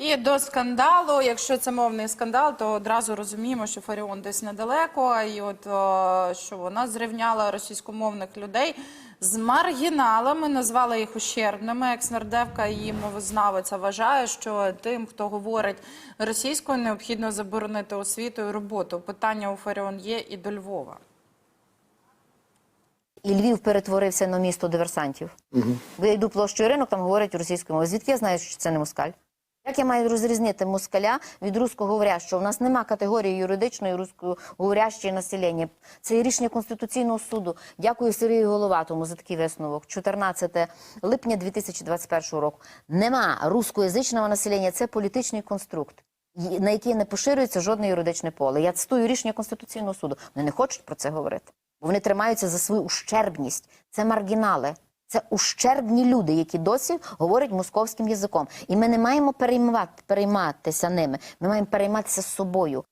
І до скандалу, якщо це мовний скандал, то одразу розуміємо, що Фаріон десь недалеко, і от о, що вона зрівняла російськомовних людей з маргіналами, назвала їх ущербними. Екс-нардевка і мовознавиця вважає, що тим, хто говорить російською, необхідно заборонити освіту і роботу. Питання у Фаріон є і до Львова. І Львів перетворився на місто диверсантів. Бо я йду площою ринок, там говорять російською мовою. Звідки я знаю, що це не москаль? Як я маю розрізнити москаля від руськоговорящого? У нас нема категорії юридичної руськоговорящої населення. Це рішення Конституційного суду. Дякую Сергію Головатому за такий висновок. 14 липня 2021 року. Нема рускоязичного населення. Це політичний конструкт. На який не поширюється жодне юридичне поле. Я цитую рішення Конституційного суду. Вони не хочуть про це говорити, бо вони тримаються за свою ущербність. Це маргінали. Це ущербні люди, які досі говорять московським язиком. І ми не маємо переймати, перейматися ними. Ми маємо перейматися собою.